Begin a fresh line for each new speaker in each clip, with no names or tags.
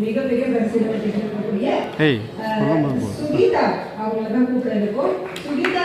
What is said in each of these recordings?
மிக மிக அஹ், சுகீதா அவங்கள தான் சுகீதா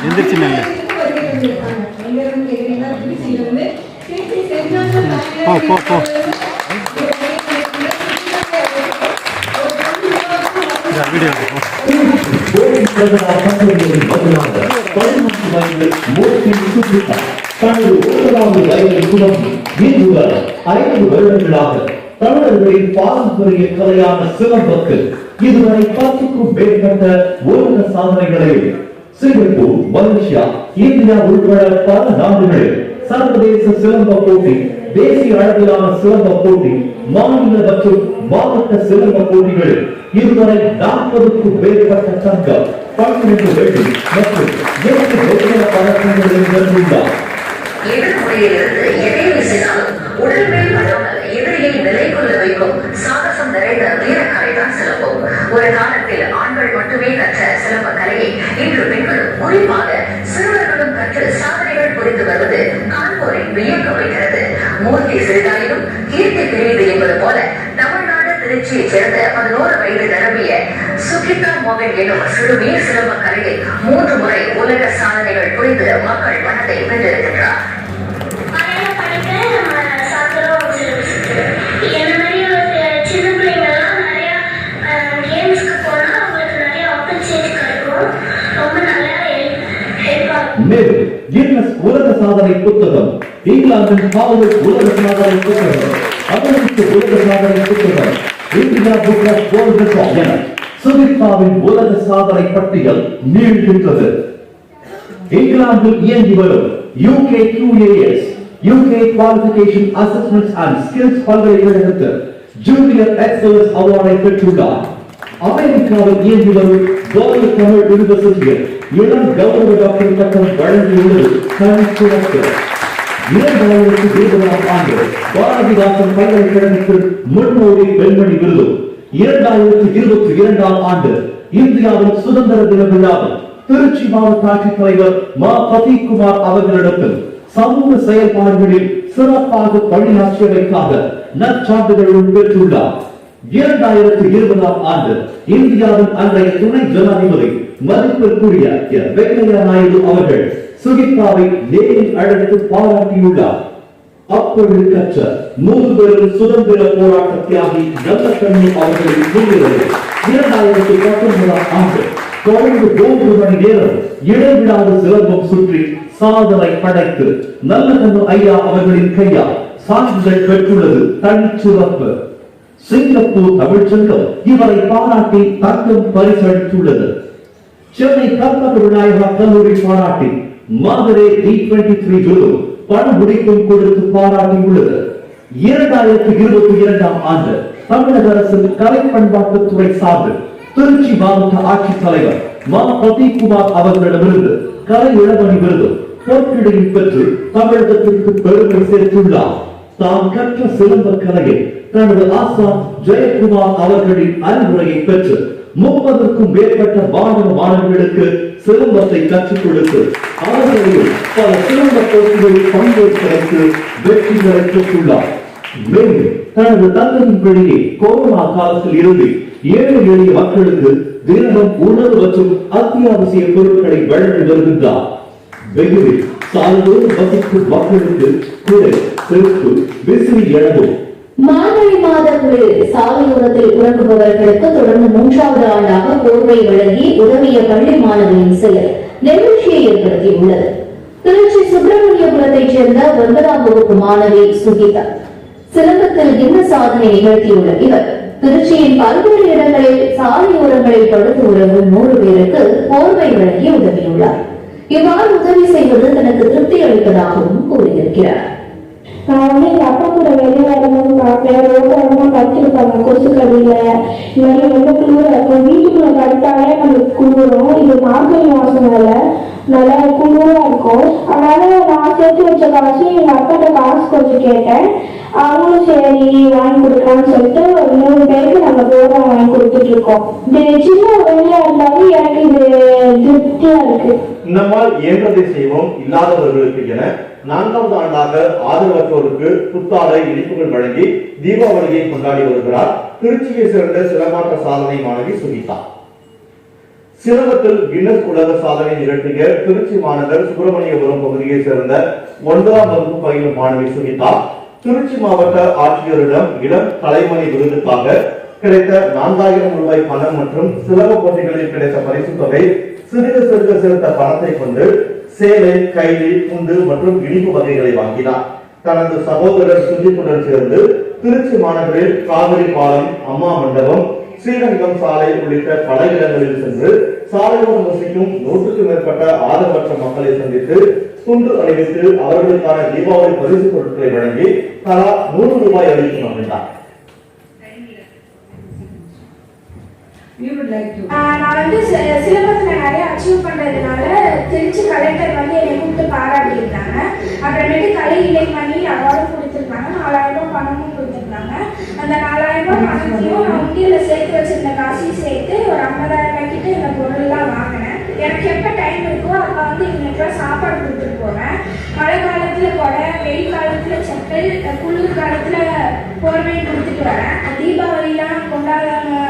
எந்திரிச்சு நில்லு. போ, போ, போ. வீடியோ
மூர்த்தி தனது ஒன்பதாவது வயதில் துவங்கி இன்று ஐந்து வருடங்களாக தமிழர்களின் பாரம்பரிய கலையான சிலம்பத்தில் இதுவரை பத்துக்கும் மேற்பட்ட உலக சாதனைகளையும் சிங்கப்பூர் மலேசியா இந்தியா உட்பட பல நாடுகளில் சர்வதேச சிலம்ப போட்டி தேசிய அளவிலான சிலம்ப போட்டி மாநில மற்றும் மாவட்ட சிலம்ப போட்டிகளில் இதுவரை நாற்பதுக்கும் மேற்பட்ட தங்கம் பன்னிரண்டு வெள்ளி மற்றும் பதக்கங்களை வென்றுள்ளார்.
எதிர்முறையிலிருந்து எதை வீசினாலும் உடல் மேல் படாமல் எதிரியை நிலை கொள்ள வைக்கும் சாகசம் நிறைந்த வீரக்கலைதான் சிலம்பம். ஒரு காலத்தில் ஆண்கள் மட்டுமே கற்ற சிலம்ப கலையை இன்று பெண்களும் குறிப்பாக சிறுவர்களும் கற்று சாதனைகள் புரிந்து வருவது காண்போரை வியக்க வைக்கிறது மூர்த்தி சிறிதாயினும் கீர்த்தி பெரியது என்பது போல தமிழ்நாடு திருச்சியைச் சேர்ந்த பதினோரு வயது நிரம்பிய சுகிதா மோகன் எனும் சிறுமிய சிலம்ப கலையை மூன்று முறை உலக சாதனைகள் புரிந்து மக்கள் மனதை வென்றிருக்கின்றார்.
மேலும் கின்னஸ் உலக சாதனை புத்தகம் இங்கிலாந்தின் ஹார்வர்ட் உலக சாதனை புத்தகம் அமெரிக்க உலக சாதனை புத்தகம் India book of world record என சுமித்ராவின் உலக சாதனை பட்டியல் நீள்கின்றது. இங்கிலாந்தில் இயங்கி வரும் UK QAS UK qualification assessments and skills பல்கலைக்கழகத்தில் ஜூனியர் எக்ஸலன்ஸ் அவார்டை பெற்றுள்ளார். அமெரிக்காவில் இயங்கி வரும் கோயல் தமிழ் யூனிவர்சிட்டியில் இளம் கௌரவ டாக்டர் பட்டம் வழங்கியுள்ளது. தனி இரண்டாயிரத்தி இருபதாம் ஆண்டு பாரதிதாசன் பல்கலைக்கழகத்தில் முன்னோடி பெண்மணி விருதும் இரண்டாயிரத்தி இருபத்தி இரண்டாம் ஆண்டு இந்தியாவின் சுதந்திர தின விழாவில் திருச்சி மாவட்ட ஆட்சித்தலைவர் மா. பிரதீப் அவர்களிடத்தில் சமூக செயல்பாடுகளில் சிறப்பாக பணியாற்றியமைக்காக நற்சான்றிதழ் பெற்றுள்ளார் இரண்டாயிரத்தி இருபதாம் ஆண்டு இந்தியாவின் அன்றைய துணை ஜனாதிபதி மதிப்பிற்குரிய வெங்கையா நாயுடு அவர்கள் சுகித்ராவை நேரில் அழைத்து பாராட்டியுள்ளார். அப்பொழுது கற்ற நூறு பேரும் சுதந்திர போராட்ட தியாகி நல்லக்கண்ணு அவர்களின் முன்னிலையில் இரண்டாயிரத்தி பத்தொன்பதாம் ஆண்டு தொடர்ந்து மூன்று மணி நேரம் இடைவிடாத சிலம்பம் சுற்றி சாதனை படைத்து நல்லக்கண்ணு ஐயா அவர்களின் கையால் சான்றிதழ் பெற்றுள்ளது தனிச்சிறப்பு சிங்கப்பூர் தமிழ்ச்சங்கம் இவரை பாராட்டி தங்கம் பரிசளித்துள்ளது. சென்னை கற்பக விநாயகா கல்லூரி பாராட்டி மதுரை டி டுவெண்ட்டி த்ரீ குழு பணமுடிக்கும் கொடுத்து பாராட்டியுள்ளது இரண்டாயிரத்தி இருபத்தி இரண்டாம் ஆண்டு தமிழக அரசின் கலை பண்பாட்டுத்துறை சார்பில் திருச்சி மாவட்ட ஆட்சித்தலைவர் மா. பிரதீப்குமார் அவர்களிடமிருந்து கலை இளமணி விருது பொற்கிடையில் பெற்று தமிழகத்திற்கு பெருமை சேர்த்துள்ளார். தாம் கற்ற சிலம்ப கலையை தனது ஆசான் ஜெயக்குமார் அவர்களின் அறிவுரையை பெற்று முப்பதற்கும் மேற்பட்ட மாணவ மாணவிகளுக்கு சிலம்பத்தை கற்றுக் கொடுத்து அவர்களையும் பல சிறந்த போட்டிகளில் பங்கேற்பதற்கு வெற்றி பெற்றுள்ளார். மேலும் தனது தந்தையின் வழியே கொரோனா காலத்தில் இருந்து ஏழை எளிய மக்களுக்கு தினமும் உணவு மற்றும் அத்தியாவசிய பொருட்களை வழங்கி வருகின்றார். வெகுவில் சாலையோடு வசிக்கும் மக்களுக்கு குறை செருப்பு விசிறி எனவும்
மார்கழி மாதங்களில் சாலையோரத்தில் உறங்குபவர்களுக்கு தொடர்ந்து மூன்றாவது ஆண்டாக போர்வை வழங்கி உதவிய பள்ளி மாணவியின் செயல் நெகிழ்ச்சியை ஏற்படுத்தியுள்ளது. திருச்சி சுப்பிரமணியபுரத்தைச் சேர்ந்த ஒன்பதாம் வகுப்பு மாணவி சுகிதா. சிலம்பத்தில் இந்த சாதனை நிகழ்த்தியுள்ள இவர்? திருச்சியின் பல்வேறு இடங்களில் சாலையோரங்களில் படுத்து உறங்கும் நூறு பேருக்கு போர்வை வழங்கி உதவியுள்ளார். இவ்வாறு உதவி செய்வது தனக்கு திருப்தி அளிப்பதாகவும் கூறியிருக்கிறார்.
நான் வந்து எங்கள் அப்பா கூட வெளியே வரும்போது பார்ப்பேன். ரொம்ப படுத்திருப்பாங்க கொசு கடியில். இந்த மாதிரி ரொம்ப குளிராக இருக்கும். வீட்டுக்குள்ள படுத்தாலே நம்மளுக்கு குளிரும். இது மார்கழி மாதம்னால நல்லா குளிராக இருக்கும். அதனால நான் சேர்த்து வச்ச காசு எங்கள் அப்பாட்ட காசு கொஞ்சம் கேட்டேன். அவங்களும் சரி வாங்கி கொடுக்கலாம்னு சொல்லிட்டு ஒரு மூணு பேருக்கு நாங்கள் போகிறோம் வாங்கி கொடுத்துட்டு இருக்கோம் இது சின்ன வேலையா இருந்தாலும் எனக்கு இது திருப்தியா இருக்கு.
இந்த மாதிரி இயன்றதை செய்வோம் இல்லாதவர்களுக்கு என நான்காவது ஆண்டாக ஆதரவற்றோருக்கு புத்தாடை இனிப்புகள் வழங்கி தீபாவளியை கொண்டாடி வருகிறார் திருச்சியை சேர்ந்த சிலமாற்ற சாதனை மாணவி சுனிதா. சிலவத்தில் கின்னஸ் உலக சாதனை நிகழ்த்திய திருச்சி மாநகர் சுப்பிரமணியபுரம் பகுதியை சேர்ந்த ஒன்பதாம் வகுப்பு பயிலும் மாணவி சுனிதா. திருச்சி மாவட்ட ஆட்சியரிடம் இளம் கலைமணி விருதுக்காக கிடைத்த நான்காயிரம் ரூபாய் பணம் மற்றும் சிலவ போட்டிகளில் கிடைத்த பரிசு தொகை சிறுக சிறுக சிறுத்த பணத்தை கொண்டு சேலை கைலி குண்டு மற்றும் இனிப்பு வகைகளை வாங்கினார். தனது சகோதரர் சுஜித்துடன் சேர்ந்து திருச்சி மாநகரில் காவிரி பாலம் அம்மா மண்டபம் ஸ்ரீரங்கம் சாலை உள்ளிட்ட பல இடங்களில் சென்று சாலையோரம் வசிக்கும் நூற்றுக்கும் மேற்பட்ட ஆதரவற்ற மக்களை சந்தித்து துண்டு அணிவித்து அவர்களுக்கான தீபாவளி பரிசு பொருட்களை வழங்கி தலா நூறு ரூபாய் அளித்து அப்படின்னார்
நான் வந்து சிலபஸ்ல நிறைய அச்சீவ் பண்றதுனால திருச்சி கலெக்டர் வந்து என்னை கூப்பிட்டு பாராட்டியிருந்தாங்க அப்புறமேட்டு கலை இலைமணி அவார்டும் கொடுத்துருக்காங்க. நாலாயிரம் ரூபாய் பணமும் கொடுத்துருக்காங்க. அந்த நாலாயிரம் ரூபாய் பணத்தையும் நான் உண்டியில் சேர்த்து வச்சிருந்த காசையும் சேர்த்து ஒரு ஐம்பதாயிரம் ரூபாய்க்கிட்ட இந்த பொருள்லாம் வாங்கினேன். எனக்கு எப்போ டைம் இருக்கு? அப்போ சாப்பாடு கொடுத்துட்டு போவேன் மழை காலத்துல கொடை வெயில் காலத்துல செப்பல் குளிர் காலத்தில் போர்வை கொடுத்துட்டு வரேன். தீபாவளிலாம் கொண்டாட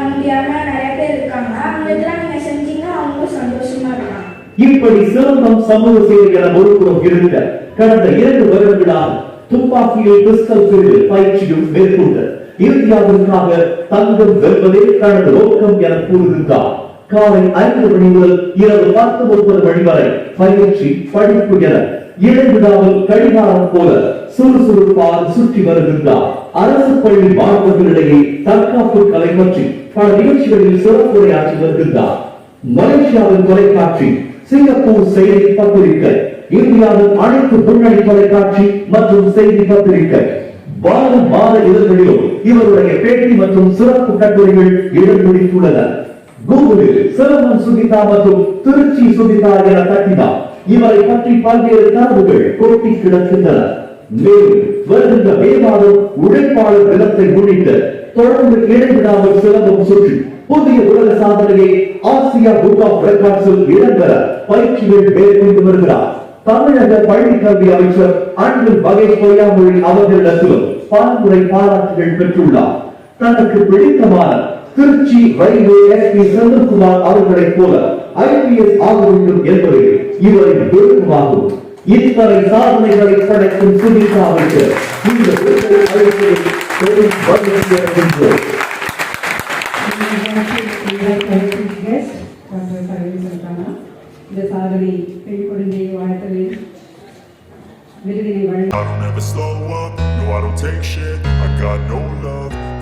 முடியாம நிறைய பேர் இருக்காங்க. அவங்களுக்குலாம் நீங்க செஞ்சீங்கன்னா அவங்களும் சந்தோஷமா இருக்காங்க
இப்படி சிறந்தம் சமூக சேவை என ஒருபுறம் இருந்த கடந்த இரண்டு வருடங்களாக துப்பாக்கியில் பிஸ்டல் பயிற்சியும் மேற்கொண்டு இந்தியாவிற்காக தங்கம் வெல்வதே தனது நோக்கம் என கூறுகின்றார். காலை ஐந்து மணி முதல் இரவு பத்து முப்பது மணி வரை பயிற்சி படிப்பு என இடைவிடாமல் கடிகாரம் போல சுறுசுறுப்பாக சுற்றி வருகின்றார். அரசு பள்ளி மாணவர்களிடையே தற்காப்பு கலை பற்றி பல நிகழ்ச்சிகளில் சிறப்புரையாற்றி வருகின்றார். மலேசியாவின் தொலைக்காட்சி சிங்கப்பூர் செய்தி பத்திரிகை இந்தியாவின் அனைத்து முன்னணி தொலைக்காட்சி மற்றும் செய்தி பத்திரிகை வார மாத இதழ்களிலும் இவருடைய பேட்டி மற்றும் சிறப்பு கட்டுரைகள் இடம் பிடித்துள்ளன. கூகுளில் சிரமம் சுகிதா மற்றும் திருச்சி சுகிதா என தட்டினார் இவரை பற்றி பல்வேறு தரவுகள் கொட்டி கிடக்கின்றன. மேலும் வருகின்ற மே மாதம் உழைப்பாளர் தினத்தை முன்னிட்டு தொடர்ந்து இடைவிடாமல் சிலம்பம் சுற்றி புதிய உலக சாதனையை ஆசியா புக் ஆஃப் ரெக்கார்ட்ஸில் இடம்பெற பயிற்சிகள் மேற்கொண்டு வருகிறார். தமிழக பள்ளி கல்வி அமைச்சர் அன்பில் மகேஷ் பொய்யாமொழி அவர்களிடத்திலும் பலமுறை பாராட்டுகள் பெற்றுள்ளார். தனக்கு பிடித்தமான திருச்சி ரயில்வே எஸ்பி செந்தில்குமார் அவர்களைப் போல ஐபிஎஸ் ஆக வேண்டும் என்பது இவரின் விருப்பமாகும் இத்தனை சாதனைகளை படைக்கும் சுனிதாவுக்கு இந்த விருதை பெரும் மகிழ்ச்சி அடைகின்றோம்.
இந்த சாதனை பெண் குழந்தையை வாழ்த்தவே விருதினை வழங்க
I don't ever slow up, no I don't take shit. I got no love.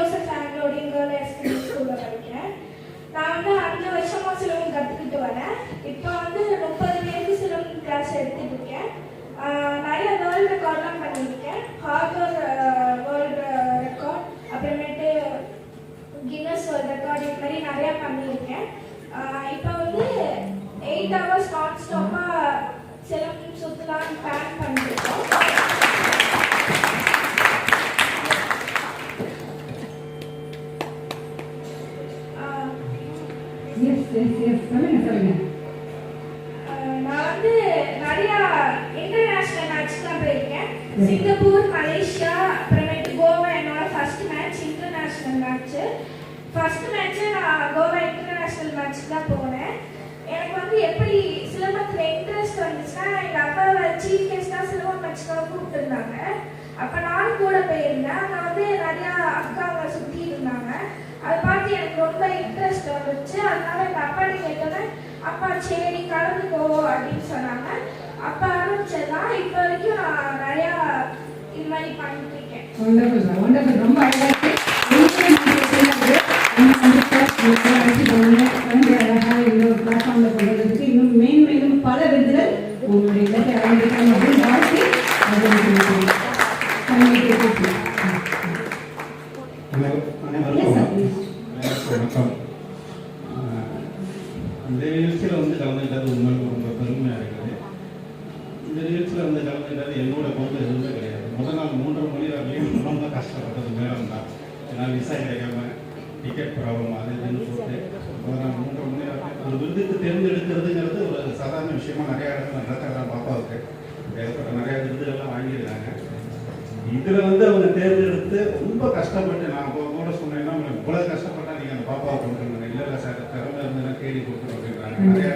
Joseph Anglo Indian girl SPM ஸ்கூலில் படிக்கிறேன் நான் வந்து அஞ்சு வருஷமா சிலம்பம் கற்றுக்கிட்டு வரேன். இப்போ வந்து முப்பது பேருக்கு சிலம்பம் கிளாஸ் எடுத்துட்டு இருக்கேன். நிறைய வேர்ல்டு ரெக்கார்ட்லாம் பண்ணியிருக்கேன். ஹார்பர் வேர்ல்டு ரெக்கார்ட் அப்புறமேட்டு கின்னஸ் வேர்ல்ட் ரெக்கார்ட் இது மாதிரி நிறையா பண்ணியிருக்கேன். இப்போ வந்து எயிட் ஹவர்ஸ் நான் ஸ்டாப்பாக சிலம்பம் சுற்றலான்னு பிளான் பண்ணியிருக்கோம்
எஸ் எஸ் எஸ் சொல்லுங்க சொல்லுங்க.
நான் வந்து நிறைய இன்டர்நேஷனல் மேட்ச்லாம் போயிருக்கேன். சிங்கப்பூர் மலேசியா அப்புறமேட்டு கோவா என்னோட first match international match first match நான் கோவா இன்டர்நேஷனல் மேட்ச் தான் போனேன். எனக்கு வந்து எப்படி சிலம்பத்தில் இன்ட்ரெஸ்ட் வந்துச்சுன்னா எங்கள் அப்பாவை சீஃப் கெஸ்ட்டாக சிலம்பம் மேட்ச்க்காக கூப்பிட்டுருந்தாங்க. அப்போ நானும் கூட போயிருந்தேன். அங்கே வந்து நிறையா அக்காங்க சுற்றி இருந்தாங்க. அதை பார்த்து எனக்கு ரொம்ப இன்ட்ரெஸ்ட் வந்துச்சு. அதனால எங்கள் அப்பாட்ட கேட்டோன்னே அப்பா சரி கலந்துக்கோ அப்படின்னு சொன்னாங்க. அப்பா ஆரம்பிச்சதுதான் இப்போ வரைக்கும் நான் நிறையா இது மாதிரி பண்ணிட்டு இருக்கேன்.
ரொம்ப அழகா
என்னோட பங்கு எதுவுமே கிடையாது. முதல் நாள் மூன்றரை மணி வரையும் ரொம்ப கஷ்டப்பட்டது மேடம் தான் ஏன்னா விசா கிடைக்காம டிக்கெட் ப்ராப்ளம் அது இதுன்னு போட்டு முதல் நாள் மூன்றரை மணி வரைக்கும் ஒரு விருதுக்கு தேர்ந்தெடுக்கிறதுங்கிறது ஒரு சாதாரண விஷயமா நிறைய இடத்துல நடக்கிறதா பாப்பாவுக்கு ஏகப்பட்ட நிறைய விருதுகள்லாம் வாங்கியிருக்காங்க. இதில் வந்து அவங்க தேர்ந்தெடுத்து ரொம்ப கஷ்டப்பட்டு நான் கூட சொன்னேன்னா இவ்வளோ கஷ்டப்பட்டா நீங்கள் அந்த பாப்பாவை கொண்டு இல்லை இல்லை சார் திறமை இருந்ததுன்னா தேடி கொடுத்துரும் அப்படின்றாங்க. நிறைய